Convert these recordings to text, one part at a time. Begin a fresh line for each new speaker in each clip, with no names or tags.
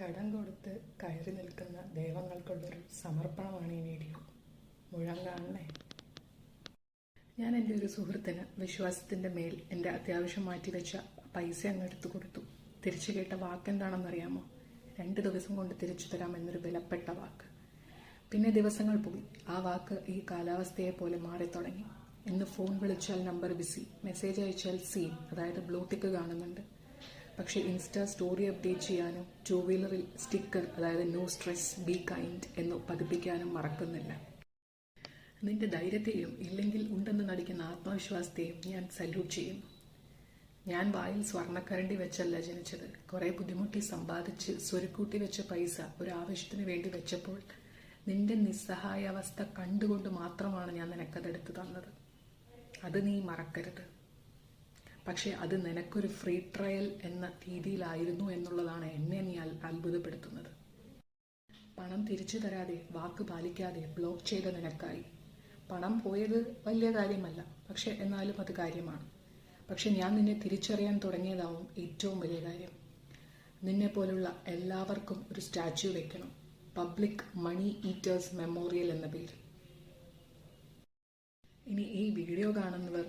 കടം കൊടുത്ത് കയറി നിൽക്കുന്ന ദൈവങ്ങൾക്കുള്ളൊരു സമർപ്പണമാണ് ഈ വീഡിയോ. കാണണേ. ഞാൻ എന്റെ ഒരു സുഹൃത്തിന് വിശ്വാസത്തിന്റെ മേൽ എന്റെ അത്യാവശ്യം മാറ്റിവെച്ച പൈസ അങ്ങ് എടുത്തു കൊടുത്തു. തിരിച്ചു കേട്ട വാക്ക് എന്താണെന്നറിയാമോ രണ്ട് ദിവസം കൊണ്ട് തിരിച്ചു തരാം എന്നൊരു വിലപ്പെട്ട വാക്ക്. പിന്നെ ദിവസങ്ങൾ പോയി. ആ വാക്ക് ഈ കാലാവസ്ഥയെ പോലെ മാറി തുടങ്ങി ഇന്ന് ഫോൺ വിളിച്ചാൽ നമ്പർ ബിസി മെസ്സേജ് അയച്ചാൽ സീൻ അതായത് ബ്ലൂടിക്ക് കാണുന്നുണ്ട്. പക്ഷേ ഇൻസ്റ്റാ സ്റ്റോറി അപ്ഡേറ്റ് ചെയ്യാനും ടു വീലറിൽ സ്റ്റിക്കർ അതായത് നോ സ്ട്രെസ് ബി കൈൻഡ് എന്ന് പതിപ്പിക്കാനും മറക്കുന്നില്ല. നിന്റെ ധൈര്യത്തെയും ഇല്ലെങ്കിൽ ഉണ്ടെന്ന് നടിക്കുന്ന ആത്മവിശ്വാസത്തെയും ഞാൻ സല്യൂട്ട് ചെയ്യുന്നു ഞാൻ വായിൽ സ്വർണക്കരണ്ടി വെച്ചല്ല ജനിച്ചത്. കുറേ ബുദ്ധിമുട്ടി സമ്പാദിച്ച് സ്വരുക്കൂട്ടി വെച്ച പൈസ ഒരു ആവശ്യത്തിന് വേണ്ടി വെച്ചപ്പോൾ നിന്റെ നിസ്സഹായാവസ്ഥ കണ്ടുകൊണ്ട് മാത്രമാണ് ഞാൻ നിനക്കതെടുത്ത് തന്നത്. അത് നീ മറക്കരുത്. പക്ഷേ അത് നിനക്കൊരു ഫ്രീ ട്രയൽ എന്ന രീതിയിലായിരുന്നു എന്നുള്ളതാണ് എന്നെ നീ അത്ഭുതപ്പെടുത്തുന്നത്. പണം തിരിച്ചു തരാതെ വാക്ക് പാലിക്കാതെ ബ്ലോക്ക് ചെയ്ത നിനക്കായി. പണം പോയത് വലിയ കാര്യമല്ല പക്ഷെ എന്നാലും അത് കാര്യമാണ്. പക്ഷെ ഞാൻ നിന്നെ തിരിച്ചറിയാൻ തുടങ്ങിയതാവും ഏറ്റവും വലിയ കാര്യം. നിന്നെ പോലുള്ള എല്ലാവർക്കും ഒരു സ്റ്റാച്യു വെക്കണം. പബ്ലിക് മണി ഈറ്റേഴ്സ് മെമ്മോറിയൽ എന്ന പേര് ഇനി ഈ വീഡിയോ കാണുന്നവർ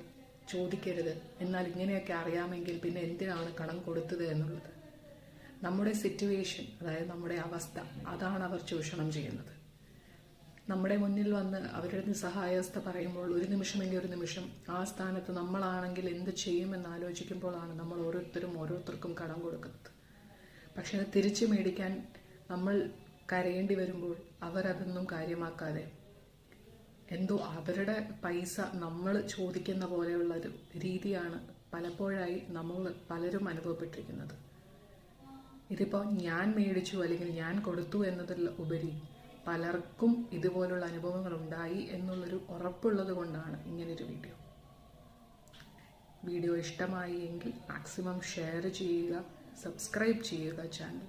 ചോദിക്കരുത്. എന്നാൽ ഇങ്ങനെയൊക്കെ അറിയാമെങ്കിൽ പിന്നെ എന്തിനാണ് കടം കൊടുത്തത് എന്നുള്ളത്? നമ്മുടെ സിറ്റുവേഷൻ അതായത് നമ്മുടെ അവസ്ഥ അതാണ് അവർ ചൂഷണം ചെയ്യുന്നത്. നമ്മുടെ മുന്നിൽ വന്ന് അവരുടെ നിസ്സഹായാവസ്ഥ പറയുമ്പോൾ ഒരു നിമിഷമെങ്കിൽ ഒരു നിമിഷം ആ സ്ഥാനത്ത് നമ്മളാണെങ്കിൽ എന്ത് ചെയ്യുമെന്ന് ആലോചിക്കുമ്പോഴാണ് നമ്മൾ ഓരോരുത്തരും ഓരോരുത്തർക്കും കടം കൊടുക്കുന്നത്. പക്ഷേ തിരിച്ചു മേടിക്കാൻ നമ്മൾ കരയേണ്ടി വരുമ്പോൾ അവരതൊന്നും കാര്യമാക്കാതെ എന്തോ അവരുടെ പൈസ നമ്മൾ ചോദിക്കുന്ന പോലെയുള്ള ഒരു രീതിയാണ് പലപ്പോഴായി നമ്മൾ പലരും അനുഭവപ്പെട്ടിരിക്കുന്നത്. ഇതിപ്പോൾ ഞാൻ മേടിച്ചു അല്ലെങ്കിൽ ഞാൻ കൊടുത്തു എന്നതിൽ ഉപരി പലർക്കും ഇതുപോലുള്ള അനുഭവങ്ങൾ ഉണ്ടായി എന്നുള്ളൊരു ഉറപ്പുള്ളത് കൊണ്ടാണ് ഇങ്ങനൊരു വീഡിയോ. വീഡിയോ ഇഷ്ടമായി എങ്കിൽ മാക്സിമം ഷെയർ ചെയ്യുക സബ്സ്ക്രൈബ് ചെയ്യുക ചാനൽ